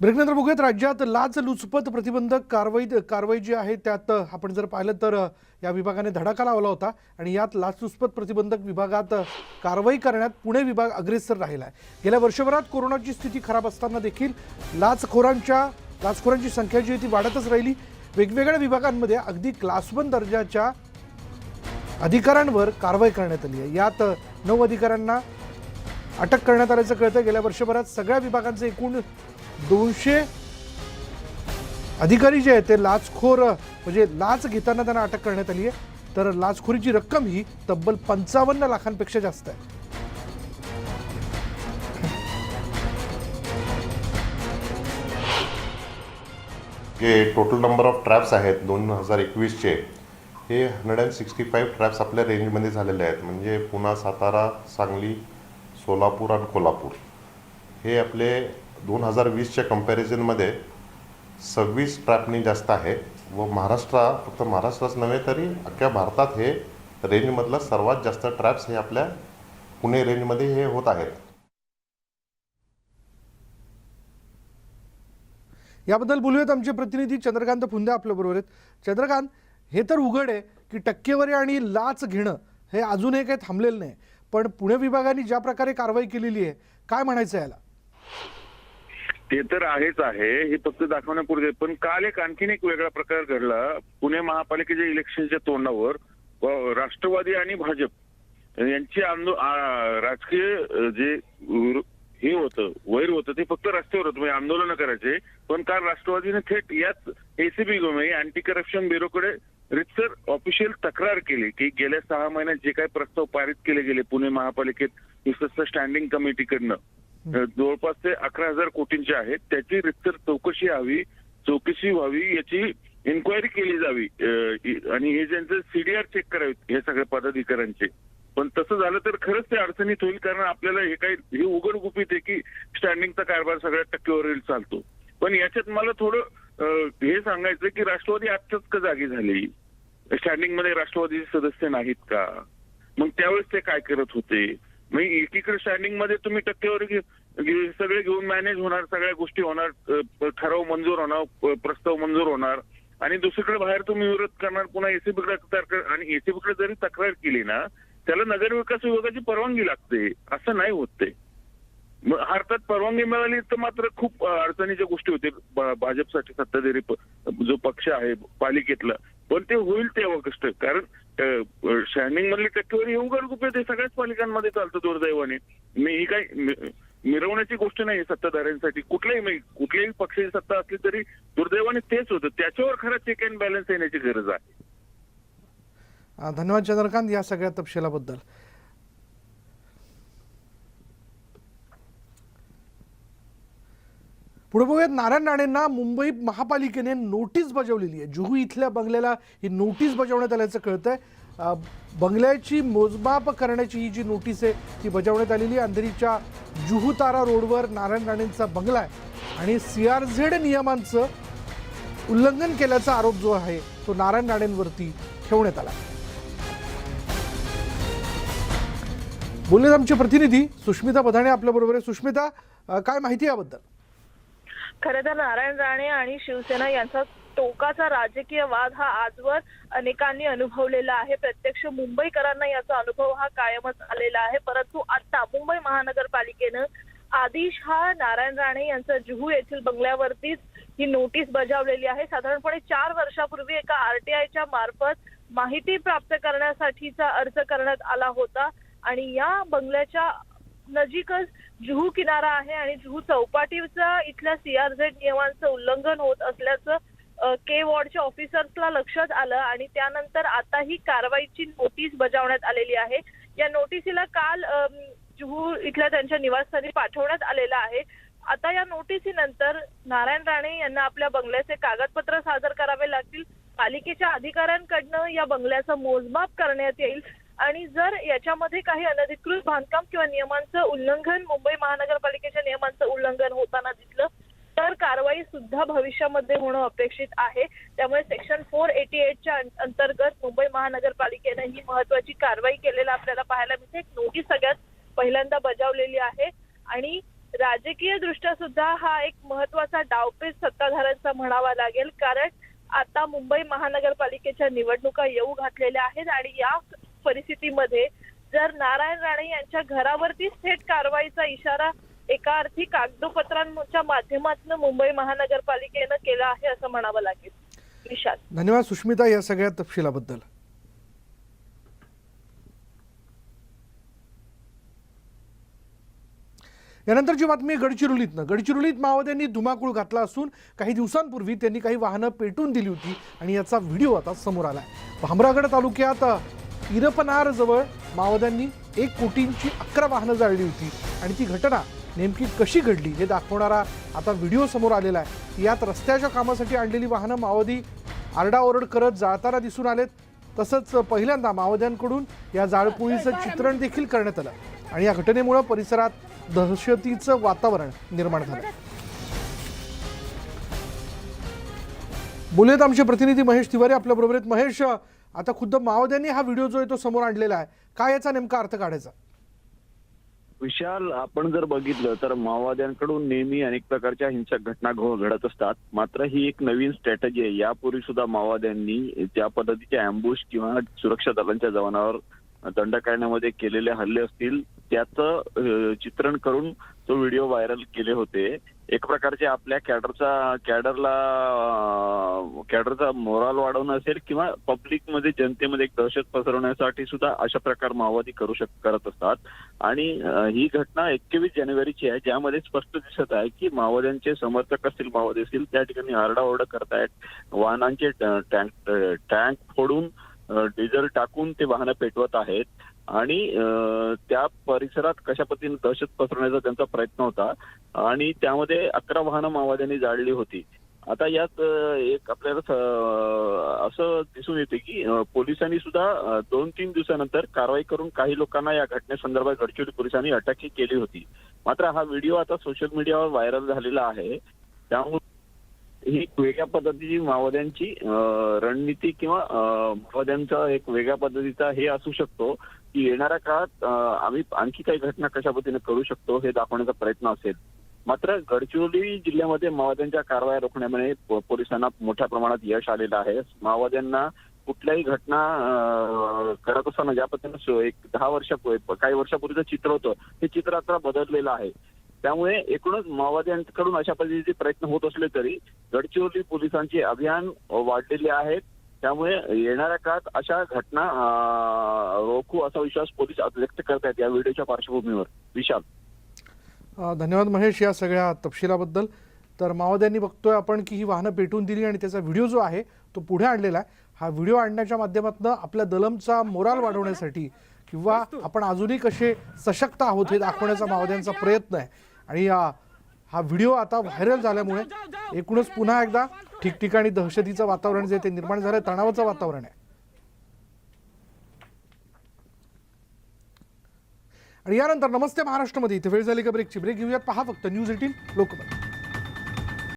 ब्रेकनंतर बघूयात राज्यात लाच लुचपत प्रतिबंधक कारवाई कारवाई जी आहे त्यात आपण जर पाहिलं तर या विभागाने धडाका लावला होता आणि यात लाचलुचपत प्रतिबंधक विभागात कारवाई करण्यात पुणे विभाग अग्रेसर राहिला आहे गेल्या वर्षभरात कोरोनाची स्थिती खराब असताना देखील लाचखोरांच्या लाचखोरांची संख्या जी आहे ती वाढतच राहिली. वेगवेगळ्या विभागांमध्ये अगदी क्लास वन दर्जाच्या अधिकाऱ्यांवर कारवाई करण्यात आली आहे. यात नऊ अधिकाऱ्यांना अटक करण्यात आल्याचं कळतं गेल्या वर्षभरात सगळ्या विभागांचे एकूण दोनशे अधिकारी जे आहेत ते लाचखोर म्हणजे लाच घेताना त्यांना अटक करण्यात आली आहे. तर लाचखोरीची रक्कम ही तब्बल पंचावन्न लाखांपेक्षा जास्त आहे. जे टोटल नंबर ऑफ ट्रॅप्स आहेत दोन हजार एकवीसचे हे hundred and sixty five traps आपल्या रेंजमध्ये झालेले आहेत. म्हणजे पुणा सातारा सांगली सोलापूर आणि कोल्हापूर. हे आपले दोन हजार वीसच्या कम्पॅरिझनमध्ये सव्वीस ट्रॅपनी जास्त आहे व महाराष्ट्र फक्त महाराष्ट्रच नव्हे तरी अख्ख्या भारतात हे रेंजमधलं सर्वात जास्त ट्रॅप्स हे आपल्या पुणे रेंजमध्ये हे होत आहेत. याबद्दल बोलूयात आमचे प्रतिनिधी चंद्रकांत फुंदे आपल्याबरोबर आहेत. चंद्रकांत हे तर उघड आहे की टक्केवारी आणि लाच घेणं हे अजूनही काही थांबलेलं नाही. पण पुणे विभागाने ज्या प्रकारे कारवाई केलेली आहे काय म्हणायचं याला? ते तर आहेच आहे. हे फक्त दाखवण्यापुरते. पण काल एक आणखीन एक वेगळा प्रकार घडला. पुणे महापालिकेच्या इलेक्शनच्या तोंडावर राष्ट्रवादी आणि भाजप यांची आंदो राजकीय जे हे होतं वैर होतं ते फक्त रस्त्यावर होतं. म्हणजे आंदोलन करायचे. पण काल राष्ट्रवादीने थेट याच एसीबी अँटी करप्शन ब्युरोकडे रितसर ऑफिशियल तक्रार केली की गेल्या सहा महिन्यात जे काही प्रस्ताव पारित केले गेले पुणे महापालिकेत विशेषतः स्टँडिंग कमिटीकडनं जवळपास ते अकरा हजार कोटींचे आहेत. त्याची रितसर चौकशी हवी चौकशी व्हावी याची इन्क्वायरी केली जावी. आणि हे ज्यांचं सीडीआर चेक करावेत हे सगळ्या पदाधिकाऱ्यांचे. पण तसं झालं तर खरंच ते अडचणीत होईल कारण आपल्याला हे काही हे उघड गुपित आहे की स्टँडिंगचा कारभार सगळ्या टक्केवारीवर चालतो. पण याच्यात मला थोडं हे सांगायचं की राष्ट्रवादी आत्ताच का जागी झाली स्टँडिंगमध्ये राष्ट्रवादीचे सदस्य नाहीत का? मग त्यावेळेस ते काय करत होते? मग एकीकडे स्टँडिंगमध्ये तुम्ही टक्केवारी सगळे घेऊन मॅनेज होणार सगळ्या गोष्टी होणार ठराव मंजूर होणार प्रस्ताव मंजूर होणार. आणि दुसरीकडे बाहेर तुम्ही विरोध करणार पुन्हा एसीबीकडे आणि एसीबीकडे जरी तक्रार केली ना त्याला नगर विकास विभागाची परवानगी लागते. असं नाही होत ते. भारतात परवानगी मिळाली तर मात्र खूप अडचणीच्या गोष्टी होतील भाजपसाठी सत्ताधारी जो पक्ष आहे पालिकेतला पण ते होईल तेव्हा कष्ट कारण स्टँडिंग मधली टक्केवारी येऊन उघड ते सगळ्याच पालिकांमध्ये चालतं दुर्दैवाने. मी ही काही मिरवण्याची गोष्ट नाही सत्ताधाऱ्यांसाठी. कुठल्याही कुठल्याही पक्षाची सत्ता असली तरी दुर्दैवाने तेच होतं. त्याच्यावर खरं चेक अँड बॅलन्स येण्याची गरज आहे. धन्यवाद चंद्रकांत या सगळ्या तपशिलाबद्दल. पुढे बघूयात नारायण राणेंना मुंबई महापालिकेने नोटीस बजावलेली आहे. जुहू इथल्या बंगल्याला ही नोटीस बजावण्यात आल्याचं कळतंय. बंगल्याची मोजमाप करण्याची ही जी नोटीस आहे ती बजावण्यात आलेली आहे. अंधेरीच्या जुहुतारा रोडवर नारायण राणेंचा बंगला आहे आणि सी आर झेड नियमांचं उल्लंघन केल्याचा आरोप जो आहे तो नारायण राणेंवरती ठेवण्यात आला. बोललेत आमचे प्रतिनिधी सुष्मिता बधाणे आपल्याबरोबर आहे. सुष्मिता काय माहिती याबद्दल? खरं तर नारायण राणे आणि शिवसेना यांचा टोकाचा राजकीय वाद हा आजवर अनेकांनी अनुभवलेला आहे. प्रत्यक्ष मुंबईकरांना याचा अनुभव हा कायमच आलेला आहे. परंतु आता मुंबई महानगरपालिकेनं आदिश हा नारायण राणे यांचा जुहू येथील बंगल्यावरतीच ही नोटीस बजावलेली आहे. साधारणपणे चार वर्षापूर्वी एका आरटीआयच्या मार्फत माहिती प्राप्त करण्यासाठीचा अर्ज करण्यात आला होता आणि या बंगल्याच्या नजीकच जुहू किनारा आहे आणि जुहू चौपाटीचा इथल्या सीआरझेड नियमांचं उल्लंघन होत असल्याचं के वॉर्डच्या ऑफिसर्सला लक्षात आलं आणि त्यानंतर आता ही कारवाईची नोटीस बजावण्यात आलेली आहे. या नोटिसीला काल जुहू इथल्या त्यांच्या निवासस्थानी पाठवण्यात आलेला आहे. आता या नोटिसीनंतर नारायण राणे यांना आपल्या बंगल्याचे कागदपत्र सादर करावे लागतील. पालिकेच्या अधिकाऱ्यांकडनं या बंगल्याचं मोजमाप करण्यात येईल. आणि जर याच्यामध्ये काही अनधिकृत बांधकाम किंवा नियमांचं उल्लंघन मुंबई महानगरपालिकेच्या नियमांचं उल्लंघन होताना दिसलं तर कारवाई सुद्धा भविष्यामध्ये होणं अपेक्षित आहे. त्यामुळे सेक्शन फोर एटी एटच्या अंतर्गत मुंबई महानगरपालिकेनं ही महत्वाची कारवाई केलेलं आपल्याला पाहायला मिळते. एक नोटीस सगळ्यात पहिल्यांदा बजावलेली आहे. आणि राजकीय दृष्ट्या सुद्धा हा एक महत्त्वाचा डावपेच सत्ताधाऱ्यांचा म्हणावा लागेल. कारण आता मुंबई महानगरपालिकेच्या निवडणुका येऊ घातलेल्या आहेत आणि या परिस्थितीमध्ये जर नारायण राणे यांच्या घरावरतीच थेट कारवाईचा इशारा एका अर्थी कागदोपत्रांच्या माध्यमातून मुंबई महानगरपालिकेनं केला आहे असं म्हणावं लागेल. विशाल. धन्यवाद सुष्मिता या सगळ्या तपशिलाबद्दल. यानंतरची बातमी आहे गडचिरोलीतनं. गडचिरोलीत माओवाद्यांनी धुमाकूळ घातला असून काही दिवसांपूर्वी त्यांनी काही वाहनं पेटून दिली होती आणि याचा व्हिडिओ आता समोर आलाय. भामरागड तालुक्यात इरपनार जवळ माओवाद्यांनी एक कोटींची अकरा वाहनं जाळली होती. आणि ती घटना नेमकी कशी घडली हे दाखवणारा आता व्हिडिओ समोर आलेला आहे. यात रस्त्याच्या कामासाठी आणलेली वाहनं माओवादी आरडाओरड करत जाळताना दिसून आलेत. तसंच पहिल्यांदा माओवाद्यांकडून या जाळपोळीचं चित्रण देखील करण्यात आलं. आणि या घटनेमुळे परिसरात दहशतीचं वातावरण निर्माण झालं. बोलूयात आमचे प्रतिनिधी महेश तिवारी आपल्याबरोबर आहेत महेश आता खुद्द माओवाद्यांनी हा व्हिडिओ जो आहे तो समोर आणलेला आहे. काय याचा नेमका अर्थ काढायचा? विशाल आपण जर बघितलं तर माओवाद्यांकडून नेहमी अनेक प्रकारच्या हिंसक घटना घडत असतात. मात्र ही एक नवीन स्ट्रॅटजी आहे. यापूर्वी सुद्धा माओवाद्यांनी त्या पद्धतीच्या अँबुश किंवा सुरक्षा दलांच्या जवानावर दंड काढण्यामध्ये केलेले हल्ले असतील. त्याचं चित्रण करून तो व्हिडिओ व्हायरल केले होते. एक प्रकारचे आपल्या कॅडरचा कॅडरला कॅडरचा मोराल वाढवणं असेल किंवा पब्लिकमध्ये जनतेमध्ये एक दहशत पसरवण्यासाठी सुद्धा अशा प्रकार माओवादी करू शक करत असतात. आणि ही घटना एकवीस जानेवारीची आहे ज्यामध्ये स्पष्ट दिसत आहे की माओवाद्यांचे समर्थक असतील माओवादी असतील त्या ठिकाणी आरडाओरडा करतायत. वाहनांचे टँक टँक फोडून डिझेल टाकून ते वाहनं पेटवत आहेत. आणि त्या परिसरात कशा पद्धतीने दहशत पसरवण्याचा त्यांचा प्रयत्न होता आणि त्यामध्ये अकरा वाहनं माओवाद्यांनी जाळली होती. आता यात एक आपल्याला असं दिसून येते की पोलिसांनी सुद्धा दोन तीन दिवसानंतर कारवाई करून काही लोकांना या घटनेसंदर्भात गडचिरोली पोलिसांनी अटकही केली होती. मात्र हा व्हिडिओ आता सोशल मीडियावर व्हायरल झालेला आहे. त्यामुळे ही वेगळ्या पद्धतीची माओवाद्यांची रणनीती किंवा माओवाद्यांचा एक वेगळ्या पद्धतीचा हे असू शकतो. की येणाऱ्या काळात आम्ही आणखी काही घटना कशा पद्धतीने करू शकतो हे दाखवण्याचा प्रयत्न असेल. मात्र गडचिरोली जिल्ह्यामध्ये माओवाद्यांच्या कारवाया रोखण्यामध्ये पोलिसांना मोठ्या प्रमाणात यश आलेलं आहे. माओवाद्यांना कुठल्याही घटना करत असताना ज्या पद्धतीनं एक दहा वर्षापूर्वी काही वर्षापूर्वीचं चित्र होतं हे चित्र आता बदललेलं आहे. त्यामुळे एकूणच माओवाद्यांकडून अशा पद्धतीचे प्रयत्न होत असले तरी गडचिरोली पोलिसांचे अभियान वाढलेले आहेत. त्यामुळे येणाऱ्या काळात अशा घटना रोखू असा विश्वास पोलीस आज व्यक्त करतायत या व्हिडिओच्या पार्श्वभूमीवर. विशाल. धन्यवाद महेश या सगळ्या तपशिलाबद्दल. तर माओवाद्यांनी बघतोय आपण की ही वाहनं पेटून दिली आणि त्याचा व्हिडिओ जो आहे तो पुढे आणलेला आहे. हा व्हिडिओ आणण्याच्या माध्यमातून आपल्या दलमचा मोराल वाढवण्यासाठी किंवा आपण अजूनही कसे सशक्त आहोत हे दाखवण्याचा माओवाद्यांचा प्रयत्न आहे. आणि हा व्हिडिओ आता व्हायरल झाल्यामुळे एकूणच पुन्हा एकदा ठिकठिकाणी दहशतीचं वातावरण जे ते निर्माण झालं तणावाचं वातावरण आहे. आणि यानंतर नमस्ते महाराष्ट्रामध्ये. इथे वेळ झाली का ब्रेकची? ब्रेक घेऊयात. पहा फक्त न्यूज एटीन लोकमत.